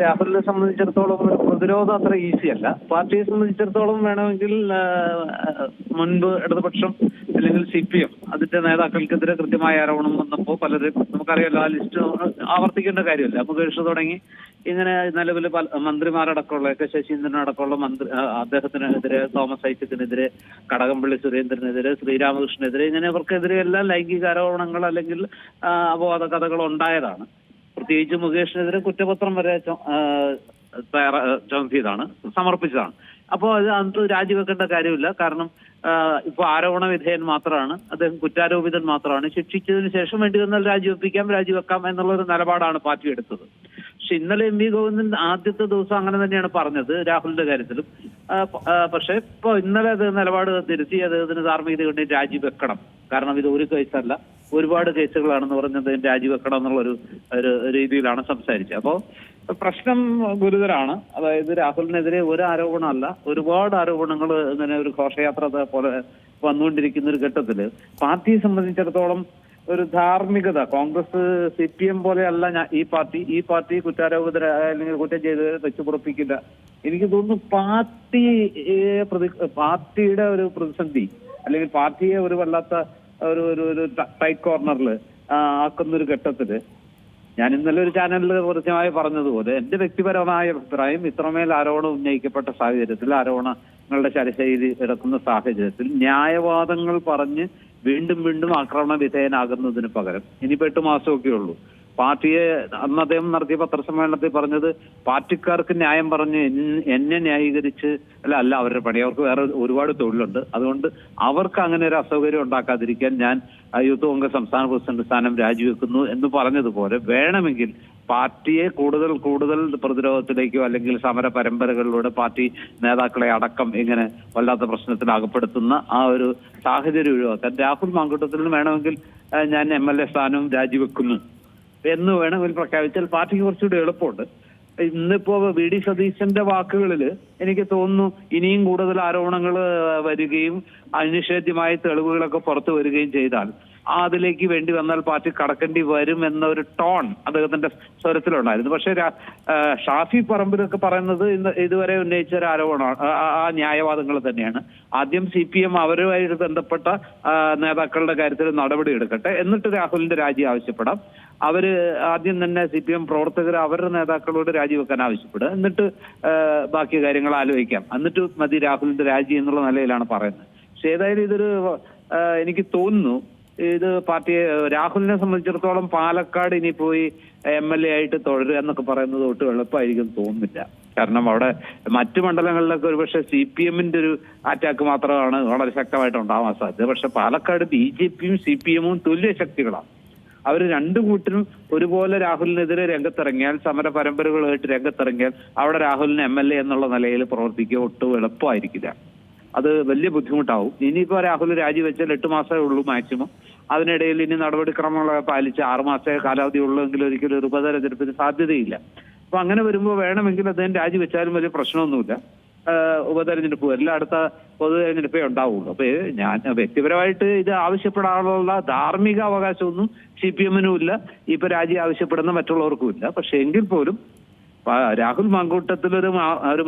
രാഹുലിനെ സംബന്ധിച്ചിടത്തോളം ഒരു പ്രതിരോധം അത്ര ഈസി അല്ല. പാർട്ടിയെ സംബന്ധിച്ചിടത്തോളം വേണമെങ്കിൽ മുൻപ് ഇടതുപക്ഷം അല്ലെങ്കിൽ സി പി എം അതിന്റെ നേതാക്കൾക്കെതിരെ കൃത്യമായ ആരോപണം വന്നപ്പോൾ പലരും നമുക്കറിയാലോ ആ ലിസ്റ്റ് ആവർത്തിക്കേണ്ട കാര്യമില്ല. മുകേഷ് തുടങ്ങി ഇങ്ങനെ നിലവിൽ മന്ത്രിമാരടക്കമുള്ള കെ ശശീന്ദ്രൻ അടക്കമുള്ള മന്ത്രി അദ്ദേഹത്തിനെതിരെ തോമസ് ഐസക്കിനെതിരെ കടകംപള്ളി സുരേന്ദ്രനെതിരെ ശ്രീരാമകൃഷ്ണനെതിരെ ഇങ്ങനെ ഇവർക്കെതിരെ എല്ലാം ലൈംഗിക ആരോപണങ്ങൾ അല്ലെങ്കിൽ അപവാദ കഥകൾ ഉണ്ടായതാണ്. പ്രത്യേകിച്ച് മുകേഷിനെതിരെ കുറ്റപത്രം വരെ തയ്യാറ ചുമത്തിയതാണ് സമർപ്പിച്ചതാണ്. അപ്പോൾ അത് അന്ന് രാജിവെക്കേണ്ട കാര്യമില്ല. കാരണം ഇപ്പൊ ആരോപണ വിധേയൻ മാത്രമാണ് അദ്ദേഹം കുറ്റാരോപിതൻ മാത്രമാണ്. ശിക്ഷിച്ചതിന് ശേഷം വേണ്ടി വന്നാൽ രാജിവെപ്പിക്കാം രാജിവെക്കാം എന്നുള്ള ഒരു നിലപാടാണ് പാർട്ടി എടുത്തത്. പക്ഷെ ഇന്നലെ എം വി ഗോവിന്ദൻ ആദ്യത്തെ ദിവസം അങ്ങനെ തന്നെയാണ് പറഞ്ഞത് രാഹുലിന്റെ കാര്യത്തിലും. പക്ഷേ ഇപ്പൊ ഇന്നലെ അത് നിലപാട് തിരുത്തി അദ്ദേഹത്തിന് ധാർമ്മികത കൊണ്ട് രാജിവെക്കണം. കാരണം ഇത് ഒരു കേസല്ല. ഒരുപാട് കേസുകളാണെന്ന് പറഞ്ഞത് രാജിവെക്കണം എന്നുള്ള ഒരു ഒരു രീതിയിലാണ് സംസാരിച്ചത്. അപ്പോ പ്രശ്നം ഗുരുതരാണ്. അതായത് രാഹുലിനെതിരെ ഒരു ആരോപണമല്ല ഒരുപാട് ആരോപണങ്ങൾ ഇങ്ങനെ ഒരു ഘോഷയാത്ര പോലെ വന്നുകൊണ്ടിരിക്കുന്ന ഒരു ഘട്ടത്തിൽ പാർട്ടിയെ സംബന്ധിച്ചിടത്തോളം ഒരു ധാർമ്മികത. കോൺഗ്രസ് സി പി എം പോലെയല്ല ഞാൻ ഈ പാർട്ടി ഈ പാർട്ടി കുറ്റാരോപിതര അല്ലെങ്കിൽ കുറ്റം ചെയ്തവരെ തെച്ചുപുറപ്പിക്കില്ല എനിക്ക് തോന്നുന്നു പാർട്ടി പ്രതി പാർട്ടിയുടെ ഒരു പ്രതിസന്ധി അല്ലെങ്കിൽ പാർട്ടിയെ ഒരു വല്ലാത്ത ഒരു ഒരു ഒരു ടൈറ്റ് കോർണറിൽ ആക്കുന്ന ഒരു ഘട്ടത്തിൽ ഞാൻ ഇന്നലെ ഒരു ചാനലിൽ കൃത്യമായി പറഞ്ഞതുപോലെ എന്റെ വ്യക്തിപരമായ അഭിപ്രായം ഇത്രമേൽ ആരോപണം ഉന്നയിക്കപ്പെട്ട സാഹചര്യത്തിൽ ആരോപണങ്ങളുടെ ശരശൈലി കിടക്കുന്ന സാഹചര്യത്തിൽ ന്യായവാദങ്ങൾ പറഞ്ഞ് വീണ്ടും വീണ്ടും ആക്രമണ വിധേയനാകുന്നതിന് പകരം ഇനിയിപ്പോ എട്ട് മാസമൊക്കെ ഉള്ളൂ. പാർട്ടിയെ അന്ന് അദ്ദേഹം നടത്തിയ പത്രസമ്മേളനത്തിൽ പറഞ്ഞത് പാർട്ടിക്കാർക്ക് ന്യായം പറഞ്ഞ് എന്നെ ന്യായീകരിച്ച് അല്ല അല്ല അവരുടെ പണി. അവർക്ക് വേറെ ഒരുപാട് തൊഴിലുണ്ട്. അതുകൊണ്ട് അവർക്ക് അങ്ങനെ ഒരു അസൗകര്യം ഉണ്ടാക്കാതിരിക്കാൻ ഞാൻ യൂത്ത് കോൺഗ്രസ് സംസ്ഥാന പ്രസിഡന്റ് സ്ഥാനം രാജിവെക്കുന്നു എന്ന് പറഞ്ഞതുപോലെ വേണമെങ്കിൽ പാർട്ടിയെ കൂടുതൽ കൂടുതൽ പ്രതിരോധത്തിലേക്കോ അല്ലെങ്കിൽ സമര പരമ്പരകളിലൂടെ പാർട്ടി നേതാക്കളെ അടക്കം ഇങ്ങനെ വല്ലാത്ത പ്രശ്നത്തിൽ അകപ്പെടുത്തുന്ന ആ ഒരു സാഹചര്യം ഒഴിവാക്കാൻ രാഹുൽ മാങ്കൂട്ടത്തിൽ വേണമെങ്കിൽ ഞാൻ എം എൽ എ സ്ഥാനവും രാജിവെക്കുന്നു. എന്ന് വേണമെങ്കിൽ പ്രഖ്യാപിച്ചാൽ പാർട്ടിക്ക് കുറച്ചുകൂടി എളുപ്പമുണ്ട്. ഇന്നിപ്പോ വി ഡി സതീശന്റെ വാക്കുകളിൽ എനിക്ക് തോന്നുന്നു ഇനിയും കൂടുതൽ ആരോപണങ്ങൾ വരികയും അനിഷേധ്യമായ തെളിവുകളൊക്കെ പുറത്തു വരികയും ചെയ്താൽ അതിലേക്ക് വേണ്ടി വന്നാൽ പാർട്ടി കടക്കേണ്ടി വരും എന്ന ഒരു ടോൺ അദ്ദേഹത്തിന്റെ സ്വരത്തിലുണ്ടായിരുന്നു. പക്ഷേ ഷാഫി പറമ്പിലൊക്കെ പറയുന്നത് ഇന്ന് ഇതുവരെ ഉന്നയിച്ച ഒരു ആരോപണമാണ് ആ ന്യായവാദങ്ങൾ തന്നെയാണ്. ആദ്യം സി പി എം അവരുമായിട്ട് ബന്ധപ്പെട്ട നേതാക്കളുടെ കാര്യത്തിൽ നടപടി എടുക്കട്ടെ. എന്നിട്ട് രാഹുലിന്റെ രാജി ആവശ്യപ്പെടാം. അവർ ആദ്യം തന്നെ സി പി എം പ്രവർത്തകർ അവരുടെ നേതാക്കളോട് രാജിവെക്കാൻ ആവശ്യപ്പെടുക. എന്നിട്ട് ബാക്കി കാര്യങ്ങൾ ആലോചിക്കാം. എന്നിട്ട് മതി രാഹുലിന്റെ രാജി എന്നുള്ള നിലയിലാണ് പറയുന്നത്. പക്ഷേ ഏതായാലും ഇതൊരു എനിക്ക് തോന്നുന്നു ഇത് പാർട്ടിയെ രാഹുലിനെ സംബന്ധിച്ചിടത്തോളം പാലക്കാട് ഇനി പോയി എം എൽ എ ആയിട്ട് തുടരുക എന്നൊക്കെ പറയുന്നത് ഒട്ടും എളുപ്പമായിരിക്കും തോന്നുന്നില്ല. കാരണം അവിടെ മറ്റു മണ്ഡലങ്ങളിലൊക്കെ ഒരുപക്ഷെ സി പി എമ്മിന്റെ ഒരു അറ്റാക്ക് മാത്രമാണ് വളരെ ശക്തമായിട്ട് ഉണ്ടാവാൻ സാധ്യത. പക്ഷെ പാലക്കാട് ബി ജെ പിയും സി പി എമ്മും തുല്യ ശക്തികളാണ്. അവർ രണ്ടു കൂട്ടരും ഒരുപോലെ രാഹുലിനെതിരെ രംഗത്തിറങ്ങിയാൽ സമര പരമ്പരകളുമായിട്ട് രംഗത്തിറങ്ങിയാൽ അവിടെ രാഹുലിന് എം എൽ എ എന്നുള്ള നിലയിൽ പ്രവർത്തിക്കുക ഒട്ടും എളുപ്പമായിരിക്കില്ല. അത് വലിയ ബുദ്ധിമുട്ടാവും. ഇനിയിപ്പോ രാഹുൽ രാജിവെച്ചാൽ എട്ട് മാസമേ ഉള്ളൂ മാക്സിമം. അതിനിടയിൽ ഇനി നടപടിക്രമങ്ങളൊക്കെ പാലിച്ച് ആറ് മാസമേ കാലാവധി ഉള്ളൂ എങ്കിൽ ഒരിക്കലും ഒരു ഉപതെരഞ്ഞെടുപ്പിന് സാധ്യതയില്ല. അപ്പൊ അങ്ങനെ വരുമ്പോൾ വേണമെങ്കിൽ അദ്ദേഹം രാജിവെച്ചാലും വലിയ പ്രശ്നമൊന്നുമില്ല. ഉപതെരഞ്ഞെടുപ്പ് വരില്ല അടുത്ത പൊതു തെരഞ്ഞെടുപ്പേ ഉണ്ടാവുള്ളൂ. അപ്പൊ ഞാൻ വ്യക്തിപരമായിട്ട് ഇത് ആവശ്യപ്പെടാനുള്ള ധാർമ്മിക അവകാശമൊന്നും സി പി എമ്മിനും ഇല്ല. ഇപ്പൊ രാജി ആവശ്യപ്പെടുന്ന മറ്റുള്ളവർക്കും ഇല്ല. പക്ഷെ എങ്കിൽ പോലും രാഹുൽ മാങ്കൂട്ടത്തിൽ ഒരു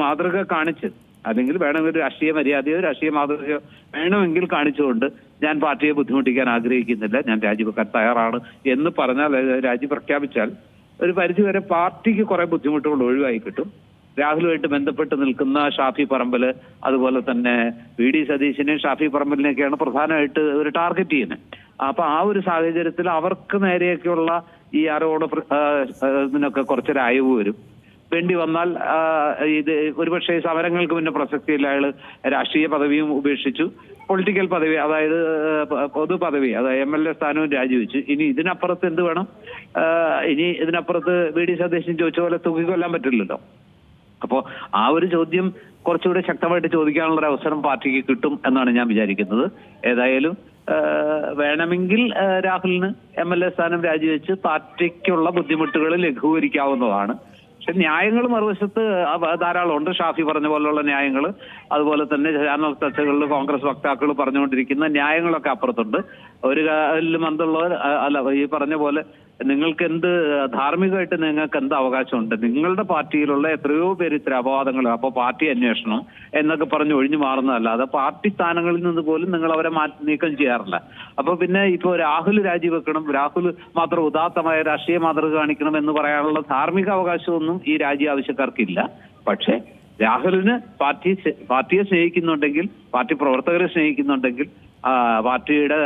മാതൃക കാണിച്ച് അല്ലെങ്കിൽ വേണമെങ്കിൽ ഒരു രാഷ്ട്രീയ മര്യാദയോ രാഷ്ട്രീയ മാതൃകയോ വേണമെങ്കിൽ കാണിച്ചുകൊണ്ട് ഞാൻ പാർട്ടിയെ ബുദ്ധിമുട്ടിക്കാൻ ആഗ്രഹിക്കുന്നില്ല. ഞാൻ രാജിവെക്കാൻ തയ്യാറാണ് എന്ന് പറഞ്ഞാൽ രാജി പ്രഖ്യാപിച്ചാൽ ഒരു പരിധിവരെ പാർട്ടിക്ക് കുറെ ബുദ്ധിമുട്ടുകൾ ഒഴിവായി കിട്ടും. രാഹുലുമായിട്ട് ബന്ധപ്പെട്ട് നിൽക്കുന്ന ഷാഫി പറമ്പൽ അതുപോലെ തന്നെ വി ഡി സതീശിനെയും ഷാഫി പറമ്പലിനെയൊക്കെയാണ് പ്രധാനമായിട്ട് ഒരു ടാർഗറ്റ് ചെയ്യുന്നത്. അപ്പൊ ആ ഒരു സാഹചര്യത്തിൽ അവർക്ക് നേരെയൊക്കെയുള്ള ഈ ആരോപണ ഇതിനൊക്കെ കുറച്ചൊരു അയവ് വരും. വേണ്ടി വന്നാൽ ഇത് ഒരുപക്ഷെ സമരങ്ങൾക്ക് പിന്നെ പ്രസക്തിയില്ല. അയാൾ രാഷ്ട്രീയ പദവിയും ഉപേക്ഷിച്ചു. പൊളിറ്റിക്കൽ പദവി അതായത് പൊതു പദവി അതായത് എം എൽ എ സ്ഥാനവും രാജിവെച്ചു. ഇനി ഇതിനപ്പുറത്ത് എന്ത് വേണം? ഇനി ഇതിനപ്പുറത്ത് വി ഡി സതീശൻ ചോദിച്ച പോലെ തൂക്കിക്കൊല്ലാൻ പറ്റില്ലല്ലോ. അപ്പോ ആ ഒരു ചോദ്യം കുറച്ചുകൂടെ ശക്തമായിട്ട് ചോദിക്കാനുള്ള ഒരു അവസരം പാർട്ടിക്ക് കിട്ടും എന്നാണ് ഞാൻ വിചാരിക്കുന്നത്. ഏതായാലും വേണമെങ്കിൽ രാഹുലിന് എം എൽ എ സ്ഥാനം രാജിവെച്ച് പാർട്ടിക്കുള്ള ബുദ്ധിമുട്ടുകൾ ലഘൂകരിക്കാവുന്നതാണ്. പക്ഷെ ന്യായങ്ങൾ മറുവശത്ത് ധാരാളം ഉണ്ട് ഷാഫി പറഞ്ഞ പോലുള്ള ന്യായങ്ങൾ. അതുപോലെ തന്നെ ചാനൽ ചർച്ചകളിൽ കോൺഗ്രസ് വക്താക്കൾ പറഞ്ഞുകൊണ്ടിരിക്കുന്ന ന്യായങ്ങളൊക്കെ അപ്പുറത്തുണ്ട്. ഒരു കാലിൽ മന്ദുള്ളവർ അല്ല ഈ പറഞ്ഞ പോലെ നിങ്ങൾക്ക് എന്ത് ധാർമ്മികമായിട്ട് നിങ്ങൾക്ക് എന്ത് അവകാശമുണ്ട്? നിങ്ങളുടെ പാർട്ടിയിലുള്ള എത്രയോ പേര് ഇത്ര അപവാദങ്ങൾ അപ്പോൾ പാർട്ടി അന്വേഷണം എന്നൊക്കെ പറഞ്ഞ് ഒഴിഞ്ഞു മാറുന്നതല്ലാതെ പാർട്ടി സ്ഥാനങ്ങളിൽ നിന്ന് പോലും നിങ്ങൾ അവരെ മാറ്റി നീക്കം ചെയ്യാറില്ല. അപ്പൊ പിന്നെ ഇപ്പോൾ രാഹുൽ രാജിവെക്കണം രാഹുൽ മാത്രം ഉദാത്തമായ രാഷ്ട്രീയ മാതൃക കാണിക്കണം എന്ന് പറയാനുള്ള ധാർമ്മിക അവകാശമൊന്നും ഈ രാജ്യ ആവശ്യക്കാർക്കില്ല. പക്ഷേ രാഹുലിന് പാർട്ടി പാർട്ടിയെ സ്നേഹിക്കുന്നുണ്ടെങ്കിൽ പാർട്ടി പ്രവർത്തകരെ സ്നേഹിക്കുന്നുണ്ടെങ്കിൽ പാർട്ടിയുടെ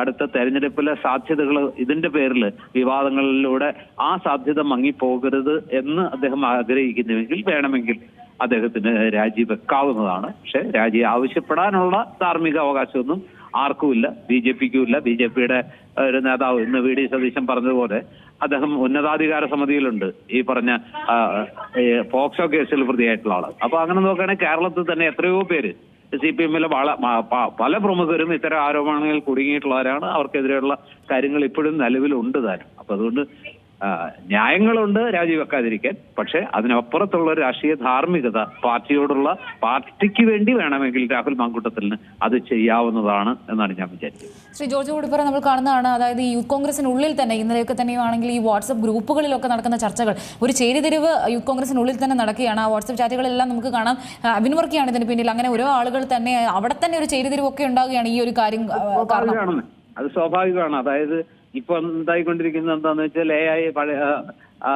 അടുത്ത തെരഞ്ഞെടുപ്പിലെ സാധ്യതകൾ ഇതിന്റെ പേരിൽ വിവാദങ്ങളിലൂടെ ആ സാധ്യത മങ്ങിപ്പോകരുത് എന്ന് അദ്ദേഹം ആഗ്രഹിക്കുന്നുവെങ്കിൽ വേണമെങ്കിൽ അദ്ദേഹത്തിന് രാജി വെക്കാവുന്നതാണ്. പക്ഷെ രാജി ആവശ്യപ്പെടാനുള്ള ധാർമ്മിക അവകാശമൊന്നും ആർക്കുമില്ല. ബി ജെ പിക്കും ഇല്ല ബി ജെ പിയുടെ ഒരു നേതാവ് ഇന്ന് വി ഡി സതീശൻ പറഞ്ഞതുപോലെ അദ്ദേഹം ഉന്നതാധികാര സമിതിയിലുണ്ട്. ഈ പറഞ്ഞ പോക്സോ കേസിൽ പ്രതിയായിട്ടുള്ള ആൾ. അപ്പൊ അങ്ങനെ നോക്കുകയാണെങ്കിൽ കേരളത്തിൽ തന്നെ എത്രയോ പേര് സി പി എമ്മിലെ പല പ്രമുഖരും ഇത്തരം ആരോപണങ്ങളിൽ കുടുങ്ങിയിട്ടുള്ളവരാണ്. അവർക്കെതിരെയുള്ള കാര്യങ്ങൾ ഇപ്പോഴും നിലവിലുണ്ട് താനും. അപ്പൊ അതുകൊണ്ട് ന്യായങ്ങളുണ്ട് രാജിവെക്കാതിരിക്കാൻ പക്ഷെ അതിനപ്പുറത്തുള്ള രാഷ്ട്രീയ ധാർമ്മികത പാർട്ടിയോടുള്ള പാർട്ടിക്ക് വേണ്ടി വേണമെങ്കിൽ രാഹുൽ മാങ്കൂട്ടത്തിന് അത് ചെയ്യാവുന്നതാണ് എന്നാണ് ഞാൻ വിചാരിക്കുന്നത്. ശ്രീ ജോർജ് ഉടുപ്പറ നമ്മൾ കാണുന്നതാണ് അതായത് ഈ യൂത്ത് കോൺഗ്രസിനുള്ളിൽ തന്നെ ഇന്നലെയൊക്കെ തന്നെയാണെങ്കിൽ ഈ വാട്സപ്പ് ഗ്രൂപ്പുകളിലൊക്കെ നടക്കുന്ന ചർച്ചകൾ. ഒരു ചേരിതിരിവ് യൂത്ത് കോൺഗ്രസിനുള്ളിൽ തന്നെ നടക്കുകയാണ്. ആ വാട്സപ്പ് ചാറ്റുകളെല്ലാം നമുക്ക് കാണാം. അഭിനവർക്കിയാണ് ഇതിന് പിന്നിൽ. അങ്ങനെ ഓരോ ആളുകൾ തന്നെ അവിടെ തന്നെ ഒരു ചേരിതിരിവൊക്കെ ഉണ്ടാവുകയാണ് ഈ ഒരു കാര്യം കാരണം അത് സ്വാഭാവികമാണ്. അതായത് ഇപ്പൊ എന്തായിക്കൊണ്ടിരിക്കുന്നത് എന്താന്ന് വെച്ചാൽ എ ഐ പഴയ ആ,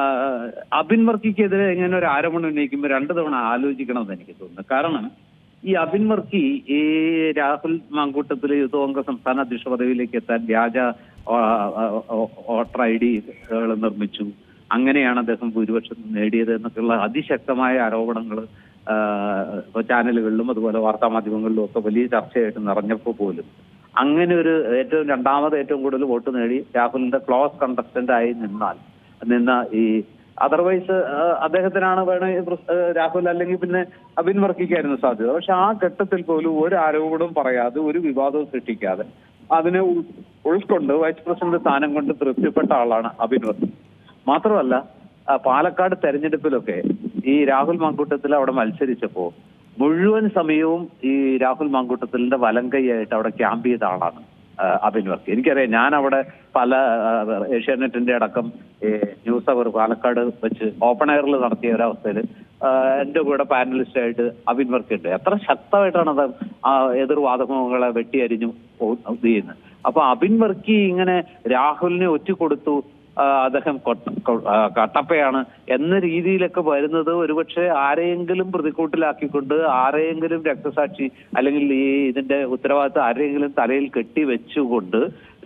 അബിൻ വർക്കിക്കെതിരെ ഇങ്ങനെ ഒരു ആരോപണം ഉന്നയിക്കുമ്പോൾ രണ്ടു തവണ ആലോചിക്കണമെന്ന് എനിക്ക് തോന്നുന്നു. കാരണം ഈ അബിൻ വർക്കി ഈ രാഹുൽ മാങ്കൂട്ടത്തിലെ യൂത്ത് കോൺഗ്രസ് സംസ്ഥാന അധ്യക്ഷ പദവിയിലേക്ക് എത്താൻ വ്യാജ വോട്ടർ ഐ ഡികൾ നിർമ്മിച്ചു. അങ്ങനെയാണ് അദ്ദേഹം ഭൂരിപക്ഷം നേടിയത് എന്നൊക്കെയുള്ള അതിശക്തമായ ആരോപണങ്ങൾ ചാനലുകളിലും അതുപോലെ വാർത്താ മാധ്യമങ്ങളിലും ഒക്കെ വലിയ ചർച്ചയായിട്ട് നിറഞ്ഞപ്പോൾ പോലും അങ്ങനെ ഒരു ഏറ്റവും രണ്ടാമത് ഏറ്റവും കൂടുതൽ വോട്ട് നേടി രാഹുലിന്റെ ക്ലോസ് കണ്ടസ്റ്റന്റ് ആയി നിന്നാൽ നിന്ന ഈ അതർവൈസ് അദ്ദേഹത്തിനാണ് വേണമെങ്കിൽ രാഹുൽ അല്ലെങ്കിൽ പിന്നെ അബിൻ വർക്കിക്കായിരുന്നു സാധ്യത. പക്ഷെ ആ ഘട്ടത്തിൽ പോലും ഒരു ആരോപണവും പറയാതെ ഒരു വിവാദവും സൃഷ്ടിക്കാതെ അതിനെ ഉൾക്കൊണ്ട് വൈസ് പ്രസിഡന്റ് സ്ഥാനം കൊണ്ട് തൃപ്തിപ്പെട്ട ആളാണ് അബിൻ വർക്കി മാത്രമല്ല പാലക്കാട് തെരഞ്ഞെടുപ്പിലൊക്കെ ഈ രാഹുൽ മാങ്കൂട്ടത്തിൽ അവിടെ മത്സരിച്ചപ്പോ മുഴുവൻ സമയവും ഈ രാഹുൽ മാങ്കൂട്ടത്തിലിന്റെ വലം കൈയായിട്ട് അവിടെ ക്യാമ്പ് ചെയ്ത ആളാണ് അബിൻ വർക്കി എനിക്കറിയാം ഞാൻ അവിടെ പല ഏഷ്യാനെറ്റിന്റെ അടക്കം ന്യൂസ് അവർ പാലക്കാട് വെച്ച് ഓപ്പൺ എയറിൽ നടത്തിയ ഒരവസ്ഥയിൽ എന്റെ കൂടെ പാനലിസ്റ്റ് ആയിട്ട് അബിൻ വർക്ക് ഉണ്ട്. എത്ര ശക്തമായിട്ടാണ് അത് എതിർവാദമുഖങ്ങളെ വെട്ടിയരിഞ്ഞു ചെയ്യുന്നത്. അപ്പൊ അബിൻ വർക്കി ഇങ്ങനെ രാഹുലിനെ ഒറ്റ ആ, അദ്ദേഹം കൊട്ട- കട്ടപ്പയാണ് എന്ന രീതിയിലൊക്കെ വരുന്നത് ഒരുപക്ഷെ ആരെയെങ്കിലും പ്രതിക്കൂട്ടിലാക്കിക്കൊണ്ട് ആരെയെങ്കിലും രക്തസാക്ഷി അല്ലെങ്കിൽ ഈ ഇതിന്റെ ഉത്തരവാദിത്തം ആരെയെങ്കിലും തലയിൽ കെട്ടി വെച്ചുകൊണ്ട്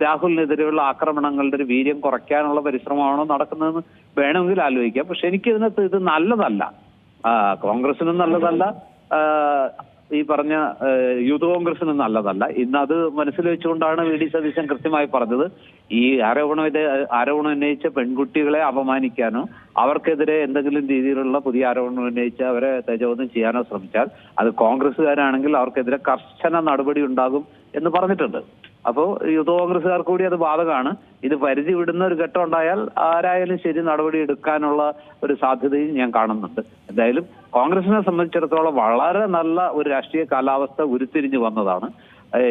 രാഹുലിനെതിരെയുള്ള ആക്രമണങ്ങളുടെ ഒരു വീര്യം കുറയ്ക്കാനുള്ള പരിശ്രമമാണോ നടക്കുന്നതെന്ന് വേണമെങ്കിൽ ആലോചിക്കാം. പക്ഷെ എനിക്ക് ഇതിനകത്ത് ഇത് നല്ലതല്ല. കോൺഗ്രസിനും നല്ലതല്ല. ഈ പറഞ്ഞ യൂത്ത് കോൺഗ്രസിനും നല്ലതല്ല. ഇന്ന് അത് മനസ്സിൽ വെച്ചുകൊണ്ടാണ് വി ഡി സതീശൻ കൃത്യമായി പറഞ്ഞത്. ഈ ആരോപണം ആരോപണം ഉന്നയിച്ച പെൺകുട്ടികളെ അപമാനിക്കാനോ അവർക്കെതിരെ എന്തെങ്കിലും രീതിയിലുള്ള പുതിയ ആരോപണം ഉന്നയിച്ച് അവരെ തേജോധം ചെയ്യാനോ ശ്രമിച്ചാൽ അത് കോൺഗ്രസ്സുകാരാണെങ്കിൽ അവർക്കെതിരെ കർശന നടപടി ഉണ്ടാകും എന്ന് പറഞ്ഞിട്ടുണ്ട്. അപ്പോ യൂത്ത് കോൺഗ്രസ്സുകാർ കൂടി അത് ബാധകമാണ്. ഇത് പരിധി വിടുന്ന ഒരു ഘട്ടം ഉണ്ടായാൽ ആരായാലും ശരി നടപടി എടുക്കാനുള്ള ഒരു സാധ്യതയും ഞാൻ കാണുന്നുണ്ട്. എന്തായാലും കോൺഗ്രസിനെ സംബന്ധിച്ചിടത്തോളം വളരെ നല്ല ഒരു രാഷ്ട്രീയ കാലാവസ്ഥ ഉരുത്തിരിഞ്ഞു വന്നതാണ്.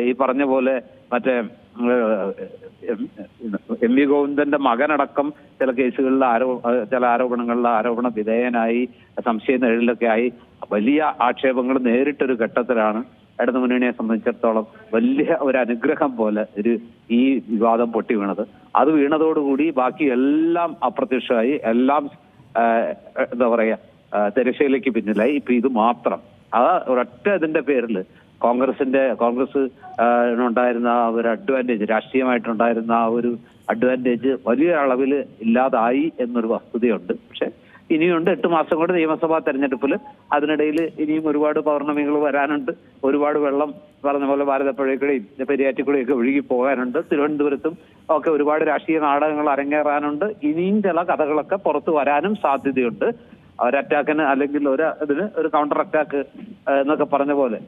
ഈ പറഞ്ഞ പോലെ മറ്റേ എം വി ഗോവിന്ദന്റെ മകനടക്കം ചില കേസുകളിൽ ആരോ ചില ആരോപണങ്ങളിൽ ആരോപണ വിധേയനായി സംശയ നിഴലിലൊക്കെ ആയി വലിയ ആക്ഷേപങ്ങൾ നേരിട്ടൊരു ഘട്ടത്തിലാണ് ഇടതു മുന്നണിയെ സംബന്ധിച്ചിടത്തോളം വലിയ ഒരു അനുഗ്രഹം പോലെ ഒരു ഈ വിവാദം പൊട്ടി വീണത്. അത് വീണതോടുകൂടി ബാക്കി എല്ലാം അപ്രത്യക്ഷമായി എല്ലാം എന്താ പറയാ തിരശ്ശീലയ്ക്ക് പിന്നിലായി. ഇപ്പൊ ഇത് മാത്രം. ആ ഒരൊറ്റ ഇതിന്റെ പേരിൽ കോൺഗ്രസിന്റെ കോൺഗ്രസ് ഉണ്ടായിരുന്ന ആ ഒരു അഡ്വാന്റേജ് രാഷ്ട്രീയമായിട്ടുണ്ടായിരുന്ന ആ ഒരു അഡ്വാന്റേജ് വലിയ അളവിൽ ഇല്ലാതായി എന്നൊരു വസ്തുതയുണ്ട്. പക്ഷെ ഇനിയുണ്ട് എട്ട് മാസം കൊണ്ട് നിയമസഭാ തെരഞ്ഞെടുപ്പിൽ അതിനിടയിൽ ഇനിയും ഒരുപാട് പൗർണമികൾ വരാനുണ്ട്. ഒരുപാട് വെള്ളം പറഞ്ഞ പോലെ ഭാരതപ്പുഴയ്ക്കൂടെയും പെരിയാറ്റിക്കൂടെയും ഒക്കെ ഒഴുകി പോകാനുണ്ട്. തിരുവനന്തപുരത്തും ഒക്കെ ഒരുപാട് രാഷ്ട്രീയ നാടകങ്ങൾ അരങ്ങേറാനുണ്ട്. ഇനിയും ചില കഥകളൊക്കെ പുറത്തു വരാനും സാധ്യതയുണ്ട്. ഒരു അറ്റാക്കിന് അല്ലെങ്കിൽ ഒരു ഇതിന് ഒരു കൗണ്ടർ അറ്റാക്ക് എന്നൊക്കെ പറഞ്ഞ പോലെ.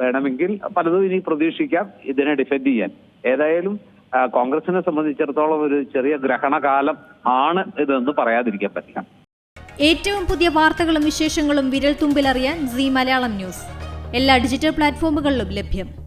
വേണമെങ്കിൽ പലതും ഇനി പ്രതീക്ഷിക്കാം ഇതിനെ ഡിഫെൻഡ് ചെയ്യാൻ. ഏതായാലും കോൺഗ്രസിനെ സംബന്ധിച്ചിടത്തോളം ഒരു ചെറിയ ഗ്രഹണകാലം ആണ് ഇതെന്ന് പറയാതിരിക്കാൻ പറ്റില്ല. ഏറ്റവും പുതിയ വാർത്തകളും വിശേഷങ്ങളും വിരൽ തുമ്പിലറിയാൻ സി മലയാളം ന്യൂസ്. എല്ലാ ഡിജിറ്റൽ പ്ലാറ്റ്ഫോമുകളിലും ലഭ്യം.